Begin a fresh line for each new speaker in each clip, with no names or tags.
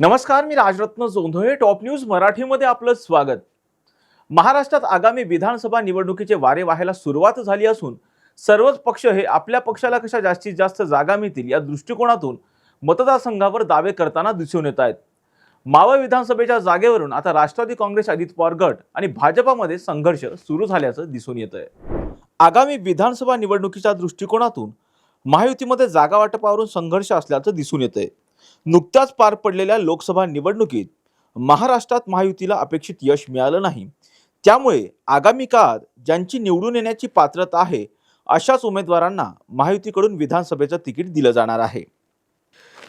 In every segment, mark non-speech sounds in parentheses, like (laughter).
नमस्कार मी Rajratna Jondhale top news मराठीमध्ये आपलं स्वागत. महाराष्ट्रात आगामी विधानसभा निवडणुकीचे वारे वाहायला सुरुवात झाली असून सर्वच पक्ष हे आपल्या पक्षाला कशा जास्तीत जास्त जागा मिळतील या दृष्टिकोनातून मतदारसंघावर दावे करताना दिसून येत आहेत. मावळ विधानसभेच्या जागेवरून आता राष्ट्रवादी काँग्रेस अजित पवार गट आणि भाजपामध्ये संघर्ष सुरू झाल्याचं दिसून येत आहे आगामी विधानसभा निवडणुकीच्या दृष्टिकोनातून महायुतीमध्ये जागा वाटपावरून संघर्ष असल्याचं दिसून येत आहे नुकत्याच पार पडलेल्या लोकसभा निवडणुकीत महाराष्ट्रात महायुतीला अपेक्षित यश मिळालं नाही. त्यामुळे आगामी काळात ज्यांची निवडून येण्याची पात्रता आहे अशाच उमेदवारांना महायुतीकडून विधानसभेचं तिकीट दिलं जाणार आहे.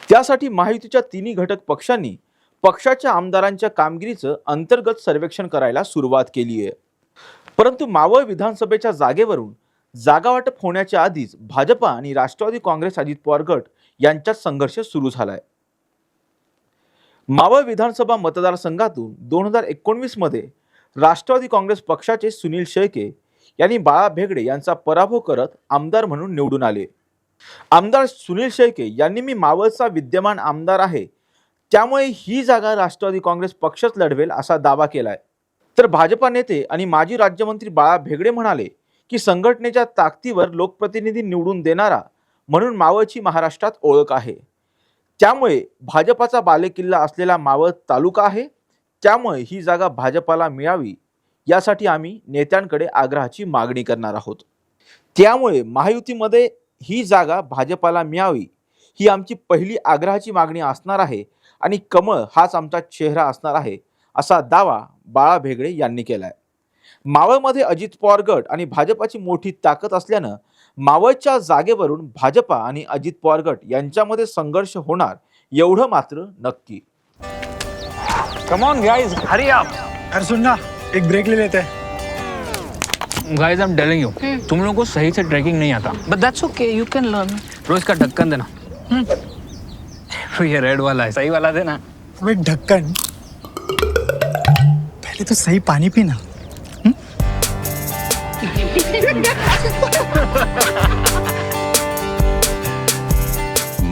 त्यासाठी महायुतीच्या तिन्ही घटक पक्षांनी पक्षाच्या आमदारांच्या कामगिरीचं अंतर्गत सर्वेक्षण करायला सुरुवात केली आहे. परंतु मावळ विधानसभेच्या जागेवरून जागा वाटप होण्याच्या आधीच भाजपा आणि राष्ट्रवादी काँग्रेस अजित पवार गट यांच्यात संघर्ष सुरू झालाय. मावळ विधानसभा मतदारसंघातून दोन हजार एकोणवीसमध्ये राष्ट्रवादी काँग्रेस पक्षाचे सुनील शेळके यांनी बाळा भेगडे यांचा पराभव करत आमदार म्हणून निवडून आले. आमदार सुनील शेळके यांनी मी मावळचा विद्यमान आमदार आहे. त्यामुळे ही जागा राष्ट्रवादी काँग्रेस पक्षच लढवेल असा दावा केलाय. तर भाजपा नेते आणि माजी राज्यमंत्री बाळा भेगडे म्हणाले की संघटनेच्या ताकदीवर लोकप्रतिनिधी निवडून देणारा म्हणून मावळची महाराष्ट्रात ओळख आहे. त्यामुळे भाजपाचा बालेकिल्ला असलेला मावळ तालुका आहे. त्यामुळे ही जागा भाजपाला मिळावी यासाठी आम्ही नेत्यांकडे आग्रहाची मागणी करणार आहोत. त्यामुळे महायुतीमध्ये ही जागा भाजपाला मिळावी ही आमची पहिली आग्रहाची मागणी असणार आहे आणि कमळ हाच आमचा चेहरा असणार आहे असा दावा बाळा भेगडे यांनी केला आहे मावळमध्ये अजित पवार गट आणि भाजपाची मोठी ताकद असल्यानं मावळच्या जागेवरून भाजपा आणि अजित पवार गट यांच्यामध्ये संघर्ष होणार एवढं मात्र नक्की.
Come on guys hurry up
अरे सुन ना एक ब्रेक ले लेते. हैं
guys I am telling you तुम लोगों को सही से ट्रैकिंग नहीं आता.
But that's okay, you can learn.
रोज का ढक्कन देना. ये रेड वाला है सही वाला देना.
अबे ढक्कन पहले तो सही पानी पीना. (laughs)